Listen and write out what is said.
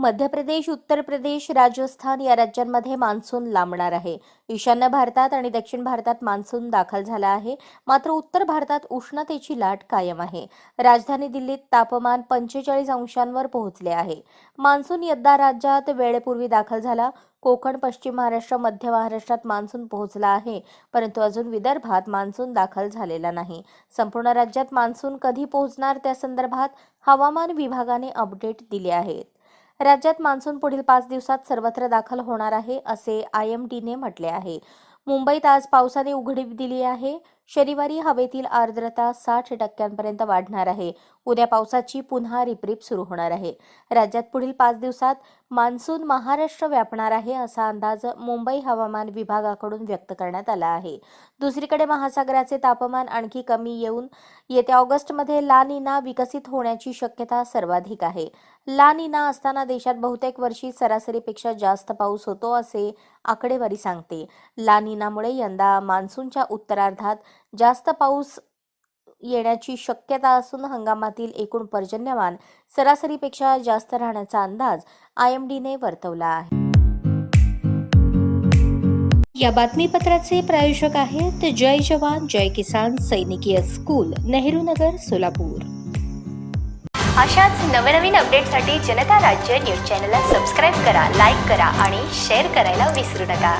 मध्य प्रदेश उत्तर प्रदेश राजस्थान या राज्यांमध्ये मान्सून लांबणार आहे. ईशान्य भारतात आणि दक्षिण भारतात मान्सून दाखल झाला आहे. मात्र उत्तर भारतात उष्णतेची लाट कायम आहे. राजधानी दिल्लीत तापमान पंचेचाळीस अंशांवर पोहोचले आहे. मान्सून यद्दा राज्यात वेळेपूर्वी दाखल झाला. कोकण पश्चिम महाराष्ट्र मध्य महाराष्ट्रात मान्सून पोहोचला आहे. परंतु अजून विदर्भात मान्सून दाखल झालेला नाही. संपूर्ण राज्यात मान्सून कधी पोहोचणार त्या संदर्भात हवामान विभागाने अपडेट दिले आहेत. राज्यात मान्सून पुढील पाच दिवसात सर्वत्र दाखल होणार आहे असे आय एम डीने म्हटले आहे. मुंबईत आज पावसाने उघडीप दिली आहे. शनिवारी हवेतील आर्द्रता साठ टक्क्यांपर्यंत वाढणार आहे. उद्या पावसाची पुन्हा रिपरिप सुरू होणार आहे. राज्यात पुढील पाच दिवसात मान्सून महाराष्ट्र व्यापणार आहे असा अंदाज मुंबई हवामान विभागाकडून व्यक्त करण्यात आला आहे. दुसरीकडे महासागराचे तापमान आणखी कमी येऊन येत्या ऑगस्टमध्ये ला निना विकसित होण्याची शक्यता सर्वाधिक आहे. ला निना असताना देशात बहुतेक वर्षी सरासरीपेक्षा जास्त पाऊस होतो असे आकडेवारी सांगते. ला निनामुळे यंदा मान्सूनच्या उत्तरार्धात जास्त पाऊस येण्याची शक्यता असून हंगामातील एकूण पर्जन्यमान सरासरीपेक्षा जास्त राहण्याचा अंदाज आय एम डीने वर्तवला आहे. या बातमीपत्राचे प्रायोजक आहेत जय जवान जय किसान सैनिकीय स्कूल नेहरू नगर सोलापूर. अशाच नवनवीन अपडेटसाठी जनता राज्य न्यूज चॅनलला सबस्क्राईब करा लाईक करा आणि शेअर करायला विसरू नका.